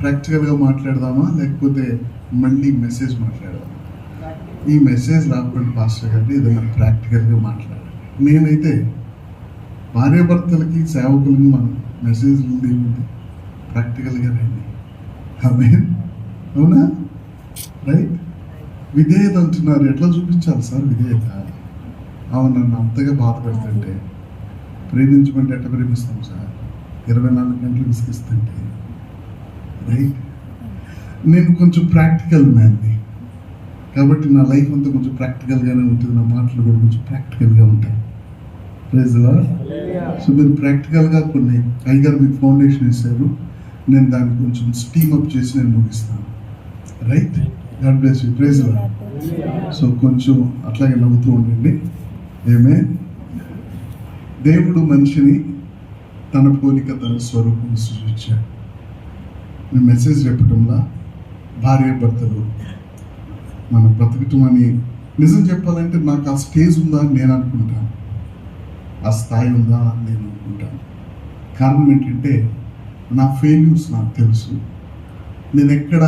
ప్రాక్టికల్గా మాట్లాడదామా? లేకపోతే మళ్ళీ మెసేజ్ మాట్లాడదామా? ఈ మెసేజ్ రాకుండా పాస్టర్ గారిని ఏదైనా ప్రాక్టికల్గా మాట్లాడాలి. నేనైతే భార్యాభర్తలకి సేవకులకి మనం మెసేజ్ ఉంది ఏముంది? ప్రాక్టికల్గా రండి ఆమె అవునా? రైట్? విధేయత అంటున్నారు. ఎట్లా చూపించాలి సార్ విధేయత? అవును నన్ను అంతగా బాధ పెడుతుంటే ప్రేమించమంటే ఎట్లా ప్రేమిస్తాం సార్? ఇరవై నాలుగు గంటలు విసిగిస్తుంటే రైట్ నేను కొంచెం ప్రాక్టికల్ మ్యాన్ని కాబట్టి నా లైఫ్ అంతా కొంచెం ప్రాక్టికల్గానే ఉంటుంది. నా మాటలు కూడా కొంచెం ప్రాక్టికల్గా ఉంటాయి. ప్రైజ్ సో మీరు ప్రాక్టికల్గా కొన్ని అయ్యగారు మీకు ఫౌండేషన్ ఇస్తారు. నేను దాన్ని కొంచెం స్టీమ్ అప్ చేసి నేను ముగిస్తాను. Right God bless you praise so కొంచెం అట్లాగే నవ్వుతూ ఉండండి. ఏమే దేవుడు మనిషిని తన పోలిక తన స్వరూపం సృష్టించాడు. మెసేజ్ చెప్పటంలా భార్య భర్తలు మన బ్రతకటం అని నిజం చెప్పాలంటే నాకు ఆ స్టేజ్ ఉందా అని నేను అనుకుంటాను ఆ స్థాయి ఉందా అని నేను అనుకుంటాను కారణం ఏంటంటే నా ఫెయిల్యూర్స్ నాకు తెలుసు. నేను ఎక్కడ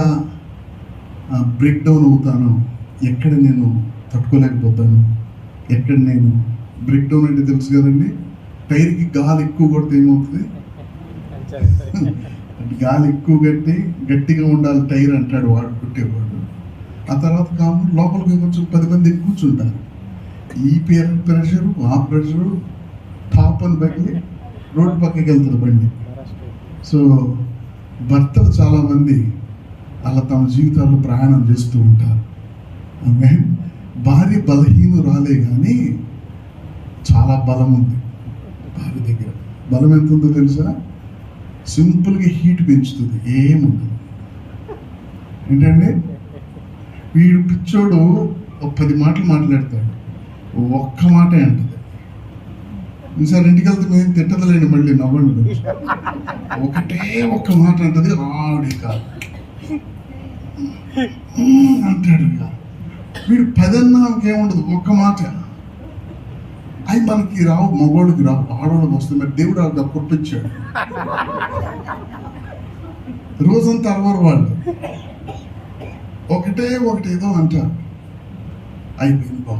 బ్రేక్ డౌన్ అవుతానో ఎక్కడ నేను తట్టుకోలేకపోతాను ఎక్కడ నేను బ్రేక్ డౌన్ అంటే తెలుసు కదండి? టైర్కి గాలి ఎక్కువ కొడితే ఏమవుతుంది? గాలి ఎక్కువ కట్టి గట్టిగా ఉండాలి టైర్ అంటాడు వాడు కుట్టేవాడు. ఆ తర్వాత కాము లోపలికి కొంచెం పది మంది ఎక్కువ కూర్చుంటారు. ఈ పేరు ప్రెషరు ఆ ప్రెషరు టాప్ అని పగిలి రోడ్డు పక్కకి వెళ్తారు బండి. సో భర్తలు చాలామంది అలా తమ జీవితాల్లో ప్రయాణం చేస్తూ ఉంటారు. ఆమె భార్య బలహీనురాలే కానీ చాలా బలం ఉంది. భార్య దగ్గర. బలం ఎంత ఉందో తెలుసా? సింపుల్గా హీట్ పెంచుతుంది ఏముండదు. ఏంటంటే వీడు పిచ్చోడు ఒక పది మాటలు మాట్లాడతాడు ఒక్క మాటే అంటది. ఈసారి ఇంటికి వెళ్తే మేము తిట్టదలేండి మళ్ళీ నవ్వండి. ఒకటే ఒక్క మాట అంటది ఆడి కాదు. అంటాడు ఇక. వీడు పదన్నా ఏముండదు ఒక్క మాట. అవి మనకి రావు మగవాళ్ళకి రావు ఆడవాళ్ళకి వస్తుంది. మరి దేవుడు అక్కడ కొట్టించాడు రోజంతా అరవరు వాళ్ళు ఒకటే ఒకటి ఏదో అంటారు. అయిపోయింది బా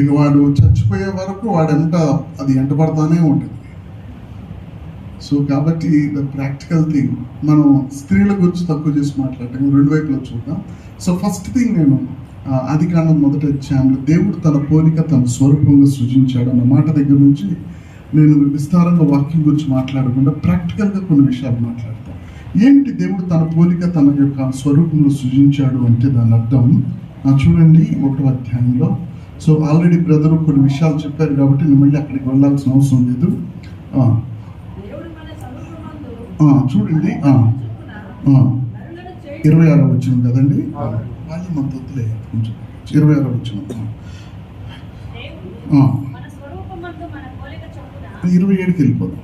ఇక వాడు చచ్చిపోయే వరకు వాడు ఎంత అది ఎంటపడతానే ఉంటుంది. సో కాబట్టి ద ప్రాక్టికల్ థింగ్ మనం స్త్రీల గురించి తక్కువ చేసి మాట్లాడటం రెండు వైపులో చూద్దాం. సో ఫస్ట్ థింగ్ నేను ఆ, ఆది కాండం మొదటి అధ్యాయంలో దేవుడు తన పోలిక తన స్వరూపంగా సృజించాడు అన్న మాట దగ్గర నుంచి నేను విస్తారంగా వాక్యం గురించి మాట్లాడకుండా ప్రాక్టికల్గా కొన్ని విషయాలు మాట్లాడతాను. ఏంటి దేవుడు తన పోలిక తన యొక్క స్వరూపంలో సృజించాడు అంటే దాని అర్థం చూడండి ఒకటో అధ్యాయంలో. సో ఆల్రెడీ బ్రదర్ కొన్ని విషయాలు చెప్పారు కాబట్టి నేను మళ్ళీ అక్కడికి వెళ్ళాల్సిన అవసరం లేదు. చూడండి ఇరవై ఆరో వచ్చిన కదండి? వాళ్ళు మన తొత్తులే. కొంచెం ఇరవై ఆరో వచ్చిన. ఇరవై ఏడుకి వెళ్ళిపోదాం.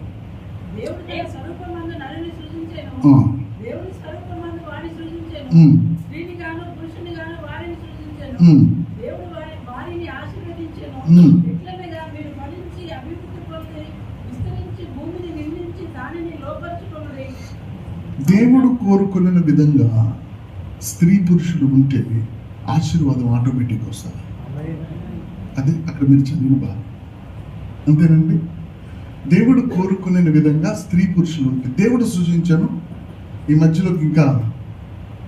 దేవుడు కోరుకున్న విధంగా స్త్రీ పురుషులు ఉంటే ఆశీర్వాదం ఆటోమేటిక్గా వస్తుంది. అది అక్కడ మీరు చదివిన బాధ అంతేనండి? దేవుడు కోరుకునే విధంగా స్త్రీ పురుషులు ఉంటే దేవుడు సృజించను ఈ మధ్యలోకి ఇంకా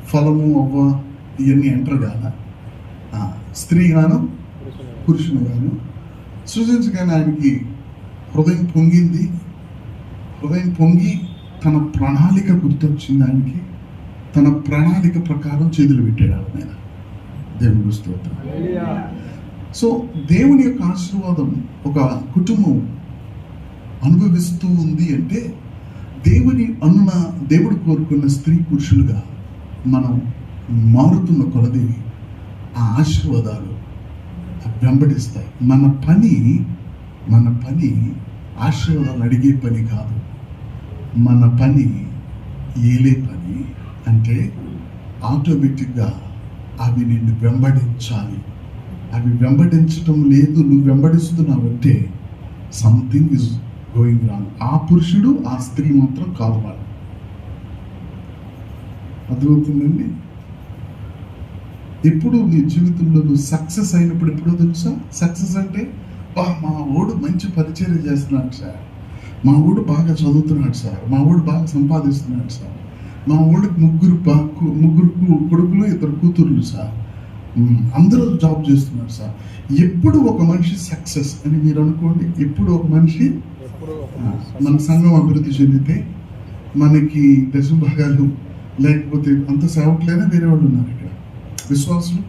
ఫలము అవ్వ ఇవన్నీ ఎంటర్ కాదా? స్త్రీ గాను పురుషుని గాను సృజించగానే ఆయనకి హృదయం పొంగింది. హృదయం పొంగి తన ప్రణాళిక గుర్తొచ్చింది ఆయనకి. తన ప్రణాళిక ప్రకారం చేతులు పెట్టాడు మీద. దేవుని స్తోత్రం. సో దేవుని యొక్క ఆశీర్వాదం ఒక కుటుంబం అనుభవిస్తూ ఉంది అంటే దేవుని అన్న దేవుడు కోరుకున్న స్త్రీ పురుషులుగా మనం మారుతున్న కొలది ఆ ఆశీర్వాదాలు వెంబడిస్తాయి. మన పని మన పని ఆశీర్వాదాలు అడిగే పని కాదు. మన పని ఏలే పని. అంటే ఆటోమేటిక్గా అవి నిన్ను వెంబడించాలి. అవి వెంబడించటం లేదు నువ్వు వెంబడిస్తున్నావంటే సంథింగ్ ఇస్ గోయింగ్ రాంగ్ ఆ పురుషుడు ఆ స్త్రీ మాత్రం కాదు వాళ్ళు. అర్థమవుతుందండి? ఎప్పుడు నీ జీవితంలో నువ్వు సక్సెస్ అయినప్పుడు ఎప్పుడో తెలుసా? సక్సెస్ అంటే "బా, మా ఓడు మంచి పరిచయం చేస్తున్నాడు సార్. మా ఊడు బాగా చదువుతున్నాడు సార్. మా ఊడు బాగా సంపాదిస్తున్నాడు సార్. మా ఊళ్ళకి ముగ్గురు ముగ్గురు కొడుకులు ఇద్దరు కూతుర్లు సార్. అందరూ జాబ్ చేస్తున్నారు సార్. ఎప్పుడు ఒక మనిషి సక్సెస్ అని మీరు అనుకోండి ఎప్పుడు ఒక మనిషి మన సంఘం అభివృద్ధి చెందితే మనకి దశభాగాలు లేకపోతే అంత సేవకులైనా వేరే వాళ్ళు ఉన్నారు ఇక్కడ. విశ్వాసులు?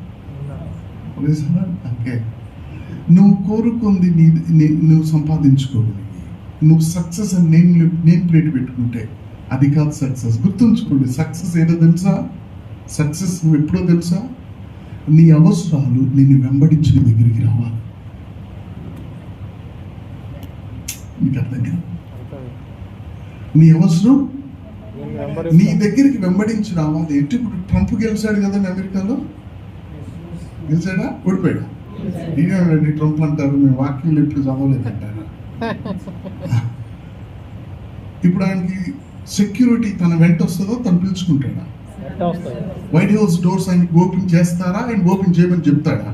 ఓకే. నువ్వు కోరుకుంది నీ నీ- నువ్వు సంపాదించుకోగలిగి నువ్వు సక్సెస్ అని నేమ్ నేమ్ ప్లేట్ పెట్టుకుంటే అది కాదు సక్సెస్ గుర్తుంచుకోండి సక్సెస్ ఏదో తెలుసా? సక్సెస్ నువ్వు ఎప్పుడో తెలుసా? నీ అవసరాలు నిన్ను వెంబడించిన దగ్గరికి రావాలి. నీకు అర్థం కాదు నీ అవసరం నీ దగ్గరికి వెంబడించి రావాలి. అంటే ఇప్పుడు ట్రంప్ గెలిచాడు కదండి అమెరికాలో? గెలిచాడా? ఓడిపోయాడా? ఈయనండి ట్రంప్ అంటారు మేము వాక్యంలో ఎప్పుడు చదవలేదు అంటారు ఇప్పుడు ఆయనకి సెక్యూరిటీ తన వెంట వస్తుందో తను పిలుచుకుంటాడా? వైట్ హౌస్ డోర్స్ ఆయనకి ఓపెన్ చేస్తారా? ఆయన ఓపెన్ చేయమని చెప్తాడా?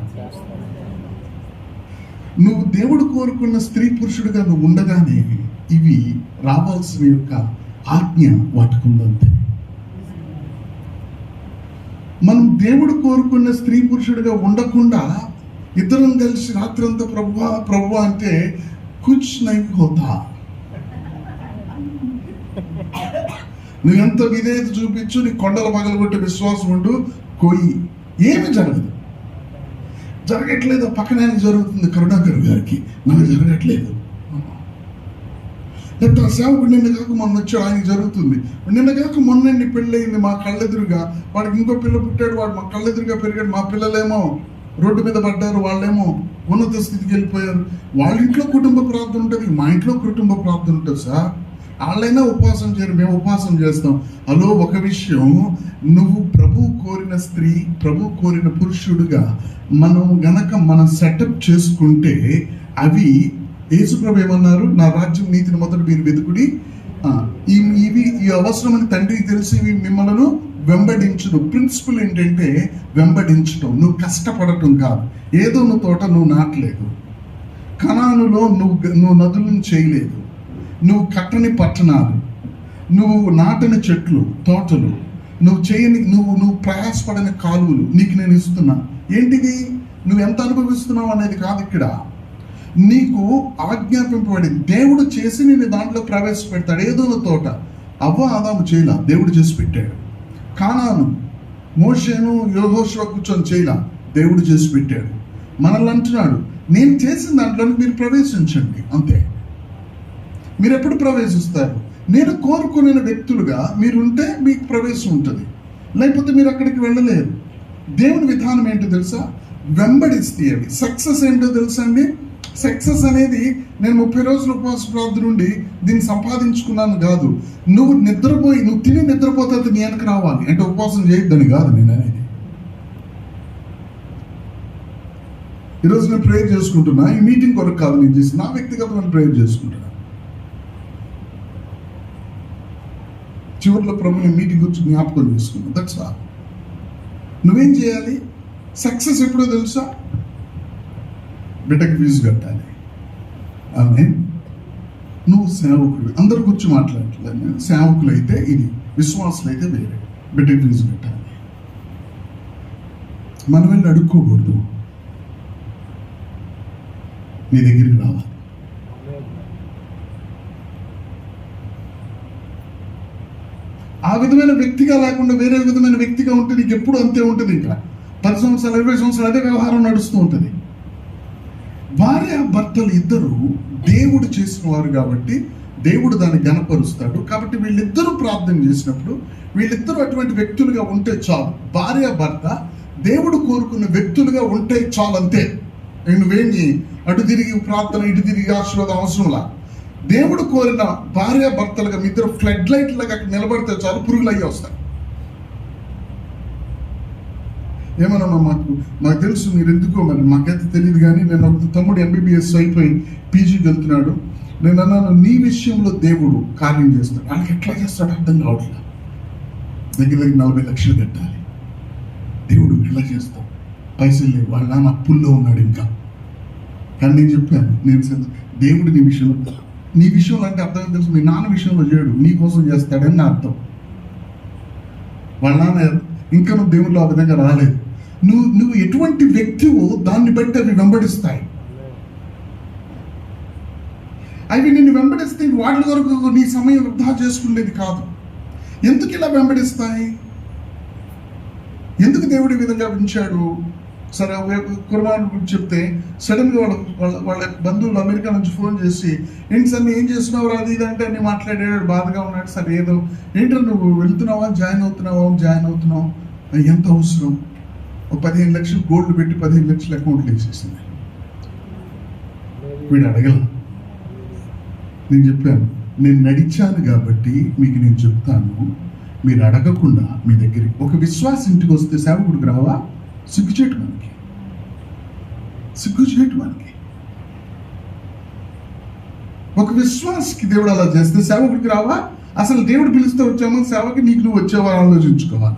నువ్వు దేవుడు కోరుకున్న స్త్రీ పురుషుడిగా నువ్వు ఉండగానే ఇవి రావాల్సిన యొక్క ఆజ్ఞ వాటికి ఉందంతే. మనం దేవుడు కోరుకున్న స్త్రీ పురుషుడిగా ఉండకుండా ఇద్దరం కలిసి రాత్రంతా ప్రభు ప్రభు అంటే కుచ్ నై హోతా. నువ్వెంత విధేయత చూపించు నీ కొండల పగలగొట్టే విశ్వాసం ఉండు కొయ్యి. ఏమి జరగదు. జరగట్లేదు పక్కన ఆయన జరుగుతుంది కరుణాకర్ గారికి. నాకు జరగట్లేదు. లేకపోతే ఆ సేవకుడు నిన్న కాక మొన్న వచ్చాడు ఆయనకి జరుగుతుంది. నిన్న కాక మొన్నండి పెళ్ళయింది మా కళ్ళెదురుగా. వాడికి ఇంకో పిల్ల పుట్టాడు వాడు మా కళ్ళెదురుగా పెరిగాడు. మా పిల్లలేమో రోడ్డు మీద పడ్డారు వాళ్ళేమో ఉన్నత స్థితికి వెళ్ళిపోయారు. వాళ్ళ ఇంట్లో కుటుంబ ప్రార్థన ఉంటుంది మా ఇంట్లో కుటుంబ ప్రార్థన ఉంటుంది సార్. వాళ్ళైనా ఉపవాసం చేయరు మేము ఉపవాసం చేస్తాం. అలో ఒక విషయం నువ్వు ప్రభు కోరిన స్త్రీ ప్రభు కోరిన పురుషుడుగా మనం గనక మనం సెటప్ చేసుకుంటే అవి యేసుప్రభు ఏమన్నారు? నా రాజ్యం నీతిని మొదట మీరు వెతుకుడి. ఆ, ఈ- ఇవి ఈ అవసరమని తండ్రికి తెలిసి ఇవి మిమ్మల్ని వెంబడించడం ప్రిన్సిపల్ ఏంటంటే వెంబడించడం నువ్వు కష్టపడటం కాదు. ఏదో నువ్వు తోట నువ్వు నాటలేదు. కణానులో నువ్వు నువ్వు నదులను చేయలేదు. నువ్వు కట్టని పట్టణాలు నువ్వు నాటని చెట్లు తోటలు నువ్వు చేయని నువ్వు నువ్వు ప్రయాసపడని కాలువలు నీకు నేను ఇస్తున్నా. ఏంటిది? నువ్వు ఎంత అనుభవిస్తున్నావు అనేది కాదు ఇక్కడ. నీకు ఆజ్ఞాపింపబడింది దేవుడు చేసి నేను దాంట్లో ప్రవేశపెడతాడు. ఏదో తోట. అవ్వ ఆదాము చేయలా దేవుడు చేసి పెట్టాడు. కానాను మోషేను యోహోషువ కూర్చొని చేయలా దేవుడు చేసి పెట్టాడు. మనల్ని అంటున్నాడు నేను చేసిన దాంట్లోకి మీరు ప్రవేశించండి. అంతే. మీరు ఎప్పుడు ప్రవేశిస్తారు? నేను కోరుకునే వ్యక్తులుగా మీరుంటే మీకు ప్రవేశం ఉంటుంది. లేకపోతే మీరు అక్కడికి వెళ్ళలేరు. దేవుని విధానం ఏంటో తెలుసా? వెంబడిస్తే అవి సక్సెస్ ఏంటో తెలుసా అండి? సక్సెస్ అనేది నేను ముప్పై రోజులు ఉపవాస ప్రార్థన నుండి దీన్ని సంపాదించుకున్నాను కాదు. నువ్వు నిద్రపోయి నువ్వు తిని నిద్రపోతే అది నీ వెనక రావాలి. అంటే ఉపవాసం చేయొద్దని కాదు నేను అనేది. ఈరోజు నేను ప్రేయర్ చేసుకుంటున్నా. ఈ మీటింగ్ కొరకు కాదు నేను చేసి నా వ్యక్తిగతమైన ప్రేయర్ చేసుకుంటున్నా. చివరిలో ప్రభుని మీటి మీటింగ్ వచ్చి జ్ఞాపకం చేసుకున్నావు దట్స్ ఆల్ నువ్వేం చేయాలి? సక్సెస్ ఎప్పుడో తెలుసా? బిడ్డకి ఫీజు కట్టాలి. ఆమె నువ్వు సేవకుడు అందరి గురించి మాట్లాడట్లేదు. నేను సేవకులు అయితే ఇది విశ్వాసులు అయితే వేరే. బిడ్డకి ఫీజు కట్టాలి. మనం వెళ్ళి అడుక్కోకూడదు? నీ దగ్గరికి రావాలి. ఆ విధమైన వ్యక్తిగా లేకుండా వేరే విధమైన వ్యక్తిగా ఉంటే నీకు ఎప్పుడు అంతే ఉంటుంది ఇంకా పది సంవత్సరాలు ఇరవై సంవత్సరాలు అదే వ్యవహారం నడుస్తూ ఉంటుంది. భార్య భర్తలు ఇద్దరు దేవుడు చేసిన వారు కాబట్టి దేవుడు దాన్ని గనపరుస్తాడు కాబట్టి వీళ్ళిద్దరూ ప్రార్థన చేసినప్పుడు వీళ్ళిద్దరూ అటువంటి వ్యక్తులుగా ఉంటే చాలు. భార్య భర్త దేవుడు కోరుకున్న వ్యక్తులుగా ఉంటే చాలు అంతే. నువ్వేమి అటు తిరిగి ప్రార్థన ఇటు తిరిగి ఆశీర్వాదం అవసరంలా? దేవుడు కోరిన భార్య భర్తలుగా మీ ఇద్దరు ఫ్లడ్ లైట్లాగా అక్కడ నిలబడితే చాలు పురుగులు అయ్యి వస్తాయి. ఏమన్నా మాకు మాకు తెలుసు మీరు ఎందుకో మరి మాకైతే తెలియదు కానీ నేను ఒక తమ్ముడు ఎంబీబీఎస్ అయిపోయి పీజీకి వెళ్తున్నాడు. నేను అన్నాను నీ విషయంలో దేవుడు కార్యం చేస్తాడు. వాళ్ళకి ఎట్లా చేస్తాడు అర్థం కావట్లేదు దగ్గర దగ్గర నలభై లక్షలు కట్టాలి. దేవుడు ఇలా చేస్తావు పైసలు లేవు. వాళ్ళ నాన్న అప్పుల్లో ఉన్నాడు ఇంకా. కానీ నేను చెప్పాను నేను దేవుడు నీ విషయంలో నీ విషయంలో అంటే అర్థం తెలుసు? మీ నాన్న విషయంలో చేయడు. నీ కోసం చేస్తాడని నా అర్థం. వాళ్ళ నాన్న ఇంకా నువ్వు దేవుళ్ళు ఆ విధంగా రాలేదు. నువ్వు నువ్వు ఎటువంటి వ్యక్తివో దాన్ని బట్టి అవి వెంబడిస్తాయి. అవి నిన్ను వెంబడిస్తే వాటి వరకు నీ సమయం వృధా చేసుకునేది కాదు. ఎందుకు ఇలా వెంబడిస్తాయి? ఎందుకు దేవుడి విధంగా ఉంచాడు సరే కుర్బాన్ గురించి చెప్తే సడన్గా వాళ్ళ వాళ్ళ వాళ్ళ బంధువులు అమెరికా నుంచి ఫోన్ చేసి ఏంటి సార్ నువ్వు ఏం చేస్తున్నావు? అది ఇది అంటే అన్ని మాట్లాడేవాడు బాధగా ఉన్నాడు. సార్ ఏదో ఏంటో నువ్వు వెళ్తున్నావా? జాయిన్ అవుతున్నావా? జాయిన్ అవుతున్నావు? ఎంత అవసరం? ఒక పదిహేను లక్షలు గోల్డ్ పెట్టి పదిహేను లక్షలు అకౌంట్లు వేసేసింది. వీడు అడగల. నేను చెప్పాను నేను నడిచాను కాబట్టి మీకు నేను చెప్తాను. మీరు అడగకుండా మీ దగ్గరికి ఒక విశ్వాస ఇంటికి వస్తే సేవకుడికి రావా? సిగ్గుచేటు మనకి సిగ్గుచేటు మనకి ఒక విశ్వాసకి దేవుడు అలా చేస్తే సేవకుడికి రావా? అసలు దేవుడు పిలిస్తే వచ్చామని సేవకి నీకు నువ్వు వచ్చేవా? ఆలోచించుకోవాలి.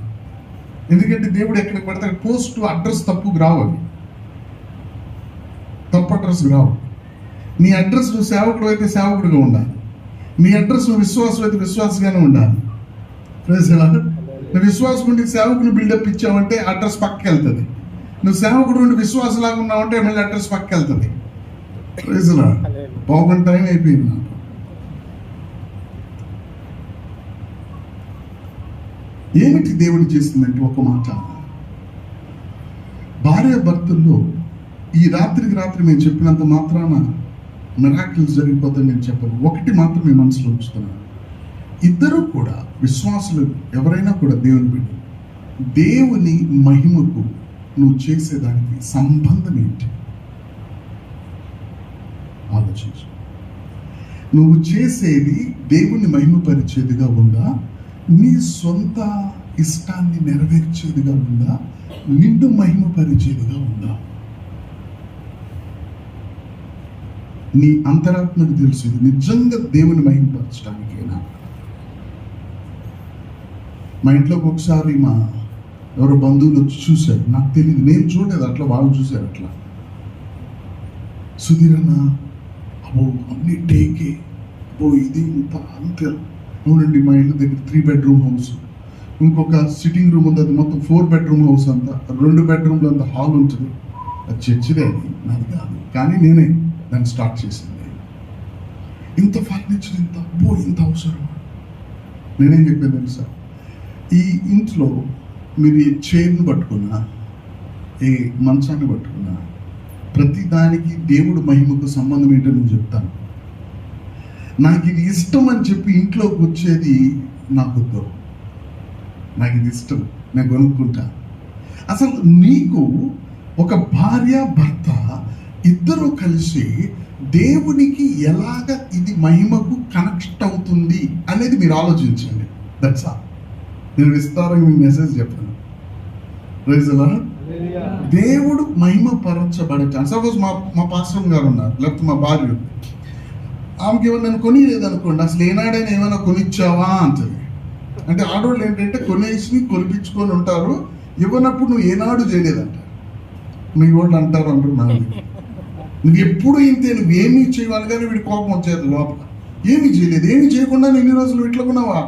ఎందుకంటే దేవుడు ఎక్కడికి పడితే పోస్ట్ అడ్రస్ తప్పుకు రావు అవి. తప్పు అడ్రస్ రావు. నీ అడ్రస్ నువ్వు సేవకుడు అయితే సేవకుడిగా ఉండాలి. నీ అడ్రస్ నువ్వు విశ్వాసం అయితే విశ్వాసగానే ఉండాలి. ప్రజలు. నువ్వు విశ్వాసం ఉండి సేవకుని బిల్డప్ ఇచ్చావంటే అడ్రస్ పక్కకి వెళ్తుంది. నువ్వు సేవకుడు ఉండి విశ్వాసలాగా ఉన్నావంటే మళ్ళీ అడ్రస్ పక్కకి వెళ్తుంది. బాగుంది టైం అయిపోయింది నాకు. ఏమిటి దేవుడు చేసిందంటే ఒక మాట భార్య భర్తల్లో ఈ రాత్రికి రాత్రి మేము చెప్పినంత మాత్రాన మిరాకిల్స్ జరిగిపోతాయి నేను చెప్పను. ఒకటి మాత్రం మీ మనసులో ఉంచుతున్నాను. ఇద్దరు కూడా విశ్వాసులు ఎవరైనా కూడా దేవుని బిడ్డ దేవుని మహిమకు నువ్వు చేసేదానికి సంబంధం ఏంటి? ఆలోచించు. నువ్వు చేసేది దేవుని మహిమపరిచేదిగా ఉందా? నీ సొంత ఇష్టాన్ని నెరవేర్చేదిగా ఉందా? నిన్ను మహిమపరిచేదిగా ఉందా? నీ అంతరాత్మకు తెలుసు ఇది నిజంగా దేవుని మహిమపరచడానికి మా ఇంట్లోకి ఒకసారి మా ఎవరో బంధువులు వచ్చి చూశారు. నాకు తెలియదు నేను చూడలేదు. అట్లా వాళ్ళు చూశారు అట్లా. సుధీర్ అన్న అబ్బో అన్ని టేకే అబ్బో ఇది ఇంత అంతే. అవునండి మా ఇంటి దగ్గర త్రీ బెడ్రూమ్ హౌస్ ఇంకొక సిట్టింగ్ రూమ్ ఉంది. అది మొత్తం ఫోర్ బెడ్రూమ్ హౌస్ అంతా. రెండు బెడ్రూమ్లో అంత హాల్ ఉంటుంది. అది చర్చిదే అది. నాది కాదు. కానీ నేనే దాన్ని స్టార్ట్ చేసింది. ఇంత ఫర్నిచర్ ఇంత అబ్బో ఇంత అవసరం నేనేం చెప్పాను తెలుసా? ఈ ఇంట్లో మీరు ఈ చైర్ని పట్టుకున్నా ఏ మంచాన్ని పట్టుకున్నా ప్రతి దానికి దేవుడు మహిమకు సంబంధం ఏంటో నేను చెప్తాను. నాకు ఇది ఇష్టం అని చెప్పి ఇంట్లోకి వచ్చేది నాకు నాకు ఇది ఇష్టం. నేను కొనుక్కుంటా. అసలు నీకు ఒక భార్య భర్త ఇద్దరు కలిసి దేవునికి ఎలాగ ఇది మహిమకు కనెక్ట్ అవుతుంది అనేది మీరు ఆలోచించండి. దట్స్ ఆల్ నేను విస్తారంగా మీకు మెసేజ్ చెప్పాను Lord. దేవుడు మహిమ పరచబడటాను సపోజ్ మా మా పాస్టర్ గారు ఉన్నారు లేకపోతే మా భార్య. ఆమెకి ఏమన్నా నేను కొనిలేదు అనుకోండి అసలు ఏనాడైనా ఏమైనా కొనిచ్చావా అంటది. అంటే ఆడవాళ్ళు ఏంటంటే కొనేసి కొనిపించుకొని ఉంటారు ఇవ్వనప్పుడు నువ్వు ఏనాడు చేయలేదంట. మీ వాళ్ళు అంటారు అంటారు నువ్వు ఎప్పుడు ఇంతే నువ్వు ఏమీ చేయాలి కానీ వీడి కోపం వచ్చేది లోపల. ఏమీ చేయలేదు. ఏమీ చేయకుండా నేను ఇన్ని రోజులు ఇట్లా కొన్నావా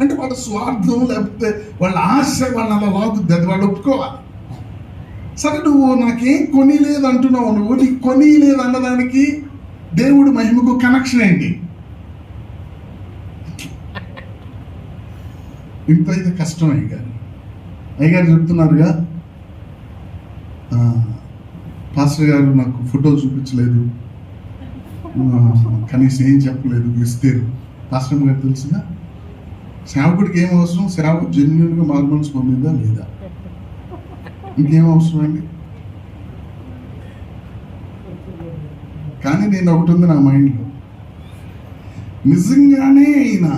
అంటే వాళ్ళ స్వార్థం లేకపోతే వాళ్ళ ఆశ వాళ్ళని అలా లాగుద్ది అది వాళ్ళు ఒప్పుకోవాలి. సరే నువ్వు నాకేం కొనిలేదు అంటున్నావు నువ్వు నీకు కొనిలేదు అన్నదానికి దేవుడు మహిమకు కనెక్షన్ ఏంటి? ఇంత అయితే కష్టం అయ్యగారు. అయ్యగారు చెప్తున్నారుగా పాస్టర్ గారు నాకు ఫోటో చూపించలేదు. కనీసం ఏం చెప్పలేదు ఇస్తారు పాస్టర్ గారు తెలుసుగా? సేవకుడికి ఏం అవసరం? సేవ జెన్యున్గా మార్మల్స్ పొందిందా లేదా? ఇంకేం అవసరం అండి? కానీ నేను ఒకటి ఉంది నా మైండ్లో. నిజంగానే అయినా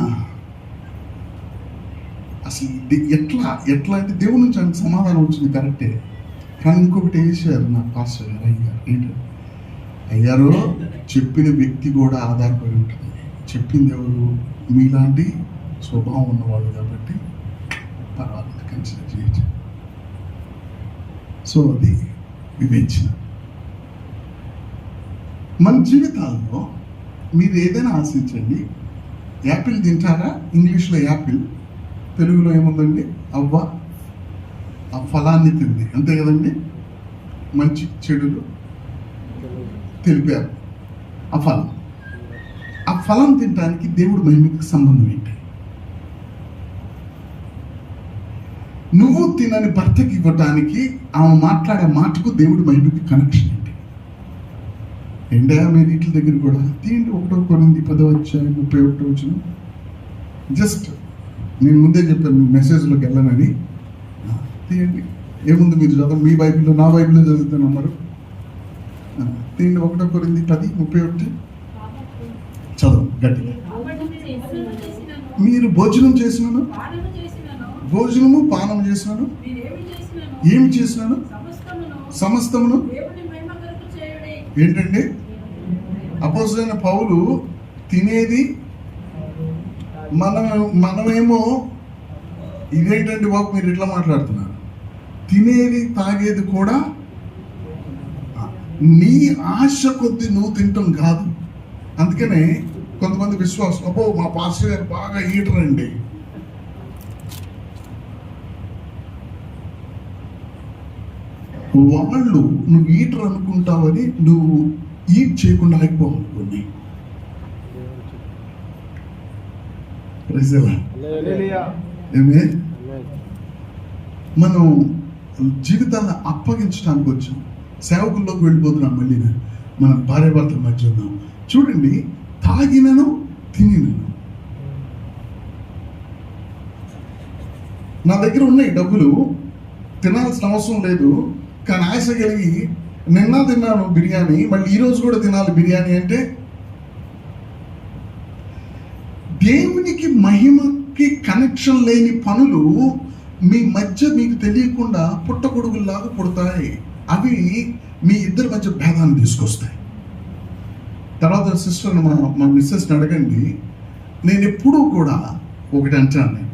అసలు ఎట్లా ఎట్లా అంటే దేవుడి నుంచి ఆయన సమాధానం వచ్చింది కరెక్టే. కానీ ఇంకొకటి వేసారు నా పాస్టర్ గారు అయ్యారు ఏంటి? అయ్యారో చెప్పిన వ్యక్తి కూడా ఆధారపడి ఉంటుంది. చెప్పింది ఎవరు? మీలాంటి స్వభావం ఉన్నవాడు కాబట్టి పర్వాలేదు కన్సిడర్ చేయొచ్చు. సో అది వివేచన. మన జీవితాల్లో మీరు ఏదైనా ఆశించండి. యాపిల్ తింటారా? ఇంగ్లీష్లో యాపిల్ తెలుగులో ఏముందండి? అవ్వ. ఆ ఫలాన్ని తింది. అంతే కదండి? మంచి చెడులు. తెలిపారు ఆ ఫలం. ఆ ఫలం తినడానికి దేవుడు మహిమకి సంబంధం ఏంటి? నువ్వు తినని భర్తకి ఇవ్వటానికి ఆమె మాట్లాడే మాటకు దేవుడి మహిమకి కనెక్షన్ ఏంటి? ఎండా మీరు వీటి దగ్గర కూడా? తీయండి ఒకటో కొరింది పదో వచ్చాయి ముప్పై ఒకటో వచ్చిన జస్ట్ నేను ముందే చెప్పాను మీ మెసేజ్లోకి వెళ్ళనని తీయండి. ఏముంది మీరు చదవం మీ బైబిల్లో నా బైబిల్లో చదువుతాను అన్నారు తీయండి ఒకటో కొరింది పది ముప్పై ఒకటి. చదువు గట్టిగా. మీరు భోజనం చేసినాను, భోజనము పానం చేసినాను. ఏమి చేసినాను? సమస్తమును. ఏంటండి అపోజైన పౌలు తినేది మనం మనమేమో ఇదేంటండి బాబు మీరు ఇట్లా మాట్లాడుతున్నారు? తినేది తాగేది కూడా నీ ఆశ కొద్ది నువ్వు తింటాం కాదు. అందుకనే కొంతమంది విశ్వాసం అబ్బో మా పాస్టర్ గారు బాగా ఈటర్ అండి. వాళ్ళు నువ్వు ఈటర్ అనుకుంటావని నువ్వు ఈట్ చేయకుండా ప్రజలా ఏమే మనం జీవితాన్ని అప్పగించడానికి వచ్చాం. సేవకుల్లోకి వెళ్ళిపోతున్నాం మళ్ళీ. మన భార్య భర్తల మధ్య ఉన్నాం. చూడండి తాగినను తినినను. నా దగ్గర ఉన్నాయి డబ్బులు. తినాల్సిన అవసరం లేదు. కానీ ఆశ కలిగి నిన్న తిన్నాను బిర్యానీ మళ్ళీ ఈరోజు కూడా తినాలి బిర్యానీ అంటే దేవునికి మహిమకి కనెక్షన్ లేని పనులు మీ మధ్య మీకు తెలియకుండా పుట్టగొడుగుల్లాగా పుడతాయి. అవి మీ ఇద్దరి మధ్య భేదాన్ని తీసుకొస్తాయి. తర్వాత సిస్టర్ మా మా మిస్సెస్ని అడగండి. నేను ఎప్పుడూ కూడా ఒకటి అంటాను నేను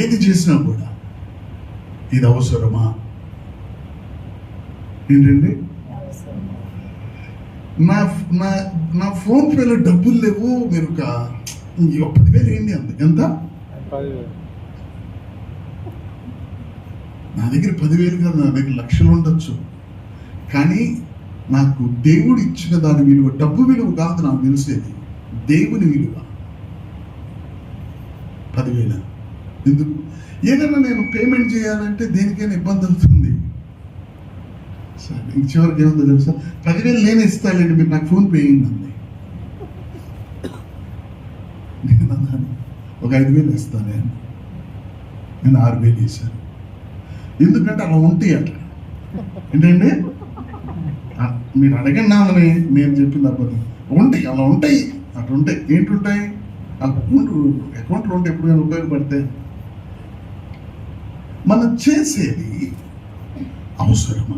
ఏది చేసినా కూడా ఇది అవసరమా? ఏంటండి? నా నా నా ఫోన్ పేలో డబ్బులు లేవు మీరు ఒక ఒక పదివేలు ఏంటి అంత. ఎంత? నా దగ్గర పదివేలు కాదు నా దగ్గర లక్షలు ఉండొచ్చు. కానీ నాకు దేవుడు ఇచ్చిన దాని విలువ డబ్బు విలువ కాదు నాకు తెలిసేది. దేవుని విలువ. పదివేల. ఎందుకు? ఏదైనా నేను పేమెంట్ చేయాలంటే దేనికైనా ఇబ్బంది అవుతుంది. సరే ఇంక చివరికి ఏముందో తెలుసా? పదివేలు నేను ఇస్తానండి మీరు నాకు ఫోన్ పే అయింది నేను అన్నాను ఒక ఐదు వేలు ఇస్తాను నేను. నేను ఆరు వేలు వేశాను ఎందుకంటే అలా ఉంటాయి అట్లా. ఏంటండి? మీరు అడగండి నామని నేను చెప్పింది అబద్ధం ఉంటాయి అలా ఉంటాయి అట్లా ఉంటాయి. ఏంటి ఉంటాయి అకౌంట్ అకౌంట్లో ఉంటే ఎప్పుడైనా ఉపయోగపడితే మనం చేసేది అవసరమా?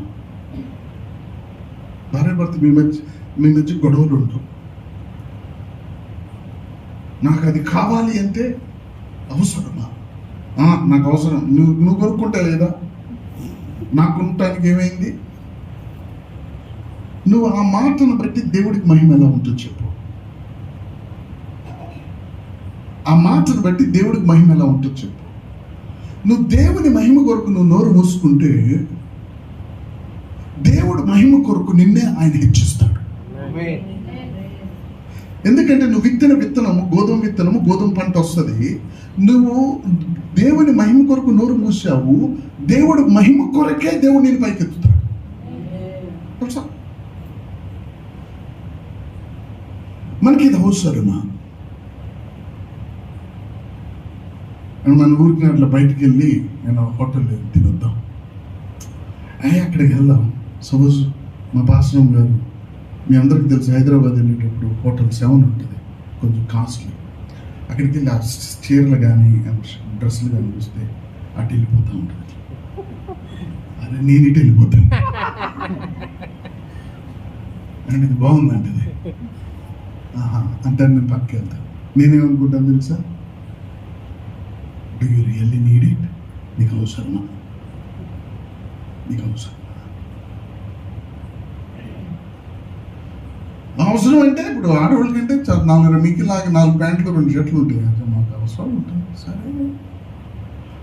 భార్య భర్త మీ మధ్య మీ మధ్య గొడవలు ఉండవు. నాకు అది కావాలి అంటే అవసరమా? నాకు అవసరం. నువ్వు నువ్వు కొనుక్కుంటా లేదా? నాకు ఉండటానికి ఏమైంది? నువ్వు ఆ మాటను బట్టి దేవుడికి మహిమ ఎలా ఉంటుంది చెప్పు. ఆ మాటను బట్టి దేవుడికి మహిమ ఎలా ఉంటుంది చెప్పు. నువ్వు దేవుని మహిమ కొరకు నువ్వు నోరు మూసుకుంటే దేవుడు మహిమ కొరకు నిన్నే ఆయన హెచ్చిస్తాడు ఎందుకంటే నువ్వు విత్తన విత్తనము గోధుమ విత్తనము గోధుమ పంట వస్తుంది. నువ్వు దేవుని మహిమ కొరకు నోరు మూసావు. దేవుడు మహిమ కొరకే దేవుడు నేను పైకెత్తుతాడు. మనకి ఇది అవసరమా? మన ఊరికి అట్లా బయటికి వెళ్ళి నేను హోటల్ తినొద్దాం. అయ్యి అక్కడికి వెళ్దాం. సపోజ్ మా పాశ్రం గారు మీ అందరికీ తెలుసు హైదరాబాద్ వెళ్ళేటప్పుడు హోటల్ సెవెన్ ఉంటుంది కొంచెం కాస్ట్లీ. అక్కడికి వెళ్ళి ఆ చీరలు కానీ డ్రెస్సులు కానీ చూస్తే అటు వెళ్ళిపోతూ ఉంటుంది. అదే నేను ఇటు వెళ్ళిపోతాను. అంటే ఇది బాగుందండి ఇది. ఆహా అంటే నేను పక్కకి వెళ్తాను నేనేమనుకుంటాను తెలుసా? Do you really need it నీకు అవసరమా? నీకు అవసరం. అవసరం అంటే ఇప్పుడు ఆడవాళ్ళకి అంటే నాలుగు మీకు లాగా నాలుగు ప్యాంట్లు రెండు షర్ట్లు ఉంటాయి. అంటే మాకు అవసరం ఉంటుంది. సరే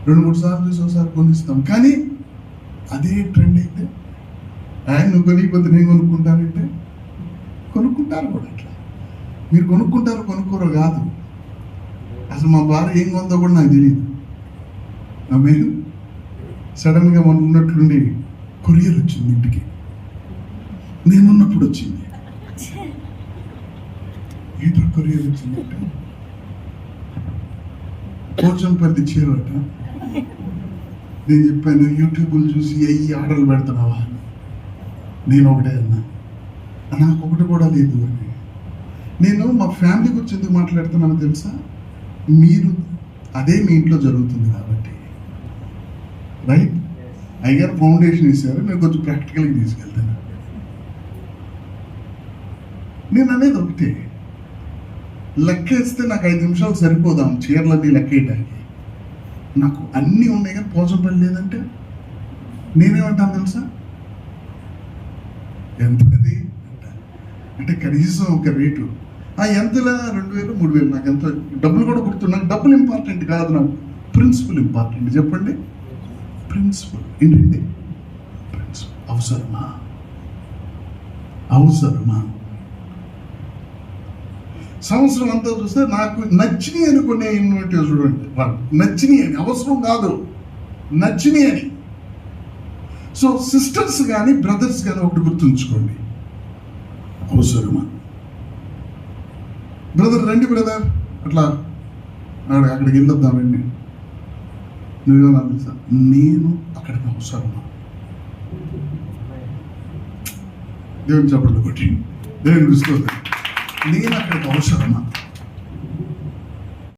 రెండు మూడు సార్లు చూసి ఒకసారి కొనిస్తాం. కానీ అదే ట్రెండ్ అయితే ఆయన నువ్వు కొనిపోతే నేను కొనుక్కుంటానంటే కొనుక్కుంటారు కూడా అట్లా మీరు కొనుక్కుంటారు కొనుక్కోరు కాదు. అసలు మా భార్య ఏం కొందో కూడా నాకు తెలియదు ఆమె సడన్గా మనం ఉన్నట్లుండి కొరియర్ వచ్చింది ఇంటికి. నేనున్నప్పుడు వచ్చింది. ఏంటో కొరియర్ అంటే పోచంపల్లి చీరట నేను చెప్పాను యూట్యూబ్లు చూసి అయ్యి ఆర్డర్లు పెడుతున్నావా. నేను ఒకటే అన్నా. నాకు ఒకటి కూడా లేదు అని. నేను మా ఫ్యామిలీ గురించి ఎందుకు మాట్లాడుతున్నానో తెలుసా? మీరు అదే మీ ఇంట్లో జరుగుతుంది కాబట్టి. రైట్ అయ్యగారు ఫౌండేషన్ ఇచ్చారు నేను కొంచెం ప్రాక్టికల్గా తీసుకెళ్తాను నేను అనేది ఒకటే. లెక్కేస్తే నాకు ఐదు నిమిషాలు సరిపోదాం చీరలన్నీ లెక్కేయడానికి నాకు అన్నీ ఉన్నాయి కానీ పోచంపల్లి లేదంటే నేనేమంటాను తెలుసా? ఎంతది? అంటే. కనీసం ఒక రేటు. ఆ ఎంతలా? రెండు వేలు మూడు వేలు నాకు ఎంత? డబ్బులు కూడా గుర్తున్నాను నాకు డబ్బులు ఇంపార్టెంట్ కాదు నాకు. ప్రిన్సిపల్ ఇంపార్టెంట్ చెప్పండి. ప్రిన్సిపల్ ఏంటండి? ప్రిన్సిపల్ అవసరమా? అవసరమా? సంవత్సరం అంతా చూస్తే నాకు నచ్చినాయి అనుకునే ఇన్వెంటివ్ చూడండి వాళ్ళు. నచ్చినాయి అని అవసరం కాదు. నచ్చినాయి అని. సో సిస్టర్స్ కానీ బ్రదర్స్ కానీ ఒకటి గుర్తుంచుకోండి. అవసరమా బ్రదర్ రండి బ్రదర్ అట్లా. అక్కడ అక్కడికి వెళ్ళొద్దామండి నువ్వేమో తెలుసా నేను అక్కడికి అవసరమా దేవుని చెప్పండి ఒకటి దేవుని చూసుకోండి నేను అక్కడికి అవసరమా